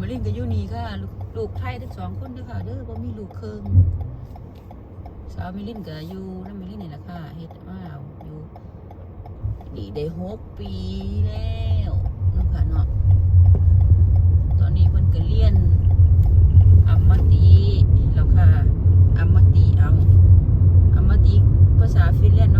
มาลินก็อยู่นี่ค่ะลูกไทยทั้งสองคนด้อค่ะเด้อบ่มีลูกเคิงสาวมิลินก็อยู่น้ำมิลินนี่แหละค่ะเฮ็ดมาเอาอยู่นี่ได้หกปีแล้วเนาะค่ะเนาะตอนนี้เพิ่นก็เรียนอัมมติแล้วค่ะอัมมติเอาอัมมติภาษาฟินแลนด์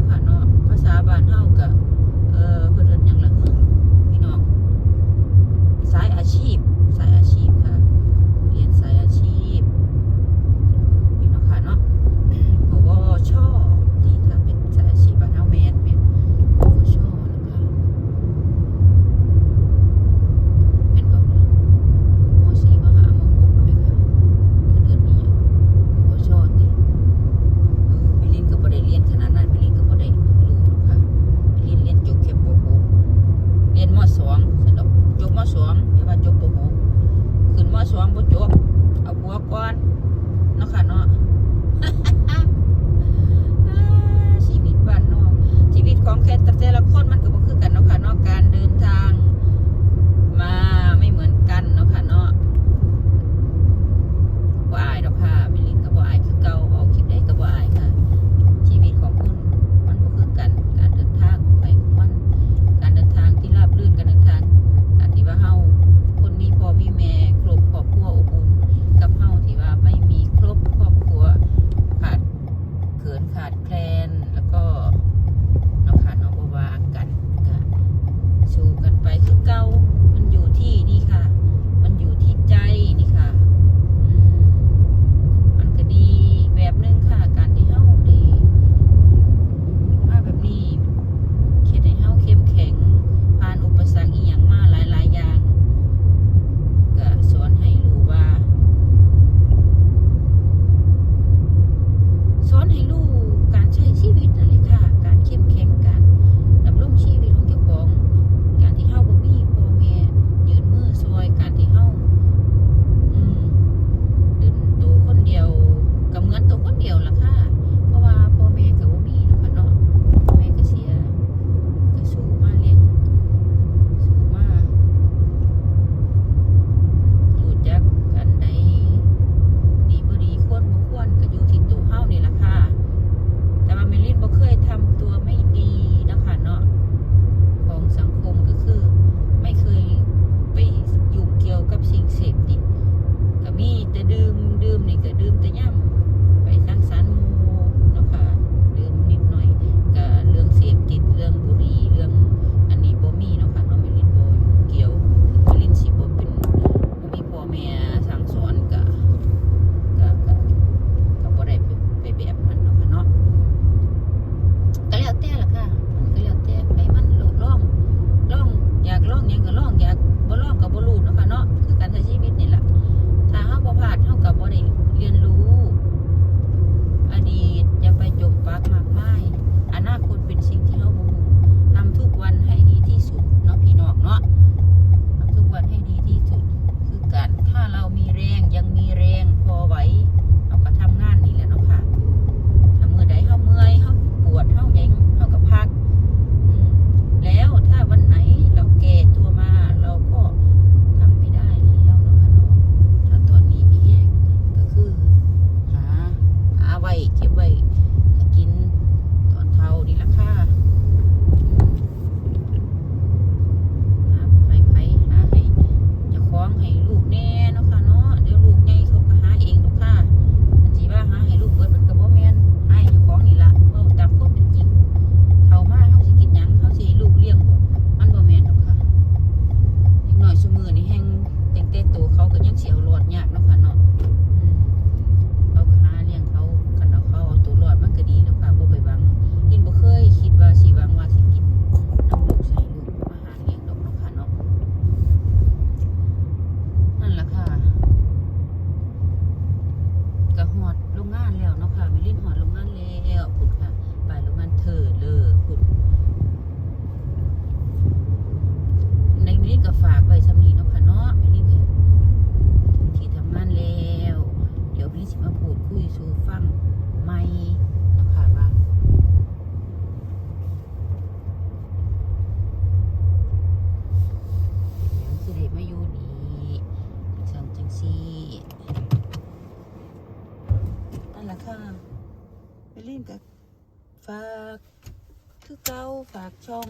ช่อง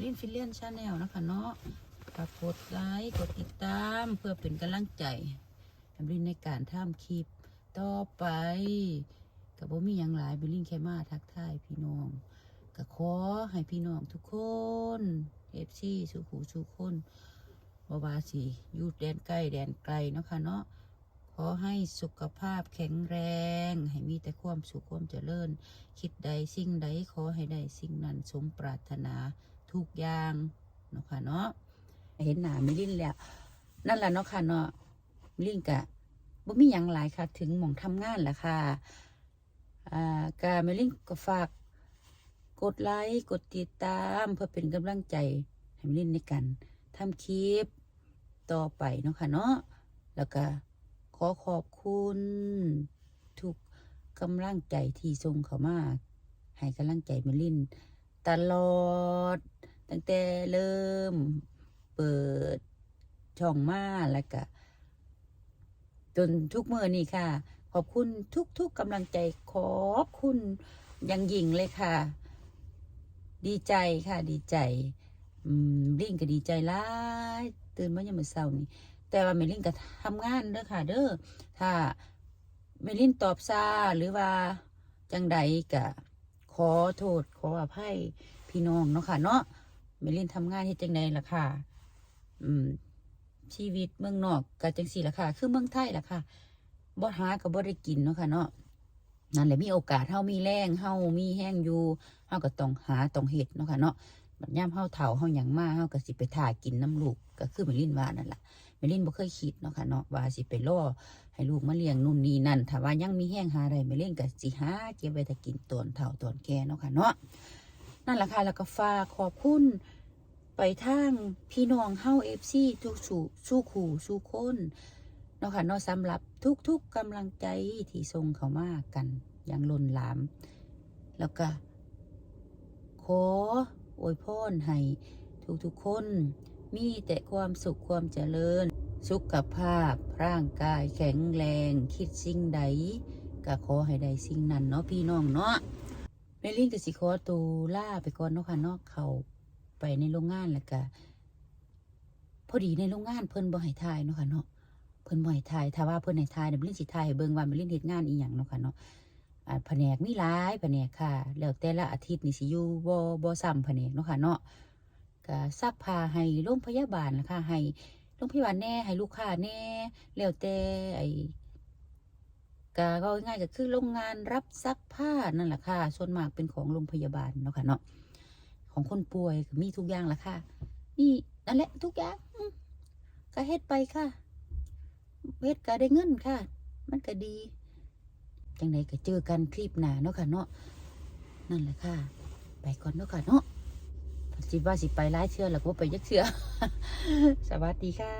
ลินฟิเลียนชาแนลนะคะเนาะฝากกดไลค์กดติดตามเพื่อเป็นกำลังใจให้ลินในการทำคลิปต่อไปกับบ่มีหยังหลายบิลลินแค่มาทักทายพี่น้องก็ขอให้พี่น้องทุกคนเอฟซีสุขูสุขคนบ่ว่าสิอยู่แดนใกล้แดนไกลเนาะค่ะเนาะ ขอให้สุขภาพแข็งแรง ให้มีแต่ความสุขความเจริญ คิดใดสิ่งใดขอให้ได้สิ่งนั้นสมปรารถนาทุกอย่างเนาะค่ะเนาะเห็นหนามิลินแล้วนั่นแหละเนาะค่ะเนาะมิลินกะบ่มีหยังหลายค่ะ ถึงหม่องทำงานแหละค่ะอ่ากามิลินก็ฝากกดไลค์กดติดตามเพื่อเป็นกำลังใจให้มิลินในการทำคลิปต่อไปเนาะค่ะเนาะแล้วก็ ขอขอบคุณ ทุกกำลังใจที่ส่งเขามาให้กำลังใจเมลิน ตลอด ตั้งแต่เริ่ม เปิดช่องมาแล้วก็จนทุกเมื่อนี่ค่ะ ขอบคุณทุกๆกำลังใจขอบคุณยังยิ่งเลยค่ะ ดีใจค่ะ ดีใจ อืมลิงก็ดีใจหลายตื่นมายังมือเช้านี่ แต่ว่าเมลินก็ทำงานเด้อค่ะ เด้อถ้าเมลินตอบซาหรือว่าจังใดก็ขอโทษขออภัยพี่น้องเนาะค่ะ เนาะเมลินทำงานที่จังใดล่ะค่ะ อืม ชีวิตเมืองนอกก็จังสี่ล่ะค่ะ คือเมืองไทยล่ะค่ะบ่หาก็บ่ได้กินเนาะค่ะเนาะนั่นแหละมีโอกาสเฮามีแรงเฮามีแห้งอยู่เฮาก็ต้องหาต้องเฮ็ดเนาะค่ะเนาะบัดยามเฮาเฒ่าเฮาหยังมาเฮาก็สิไปถ่ากินน้ำลูกก็คือเมลินว่านั่นล่ะ แม่ลินบ่เคยคิดเนาะค่ะเนาะว่าสิไปล่อให้ลูกมาเลี้ยงนู่นนี่นั่นถ้าว่ายังมีแห้งหาอะไรแม่ลินก็สิหาเก็บไว้ถ้ากินตอนเฒ่าตอนแก่เนาะค่ะเนาะนั่นแหละค่ะแล้วก็ฝากขอบคุณไปทางพี่น้องเฮา FC ทุกสู่สู้ขู่สู้คนเนาะค่ะเนาะสำหรับทุกๆกำลังใจที่ส่งเข้ามากันอย่างล้นหลาม แล้วก็ขออวยพรให้ทุกๆคน มีแต่ความสุขความเจริญ สุขภาพ ร่างกายแข็งแรง คิดสิ่งใดก็ขอให้ได้สิ่งนั้นเนาะพี่น้องเนาะแม่ลินก็สิขอตูล่าไปก่อนเนาะค่ะเนาะเข้าไปในโรงงานแล้วก็พอดีในโรงงานเพิ่นบ่ให้ทายเนาะค่ะเนาะเพิ่นบ่ให้ทายถ้าว่าเพิ่นให้ทายเนี่ยแม่ลินสิทายให้เบิ่งว่าแม่ลินเฮ็ดงานอีหยังเนาะค่ะเนาะอ่าแผนกมีหลายแผนกค่ะ แล้วแต่ละอาทิตย์นี่สิอยู่บ่บ่ซ้ำแผนกเนาะค่ะเนาะ ก็ซักผ้าให้โรงพยาบาลนะคะให้โรงพยาบาลแน่ให้ลูกค้าแน่แล้วแต่ไอ้ก็ก็ง่ายก็คือโรงงานรับซักผ้านั่นแหละค่ะ ส่วนมากเป็นของโรงพยาบาลเนาะค่ะเนาะของคนป่วยมีทุกอย่างละค่ะนี่นั่นแหละทุกอย่างก็เฮ็ดไปค่ะเฮ็ดก็ได้เงินค่ะ มันก็ดีจังไดก็เจอกันคลิปหนาเนาะค่ะเนาะนั่นแหละค่ะ ไปก่อนเนาะค่ะเนาะ สิว่าสิไปร้ายเชื่อแล้วก็ไปยักเชื่อ สวัสดีค่ะ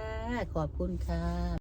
ขอบคุณค่ะ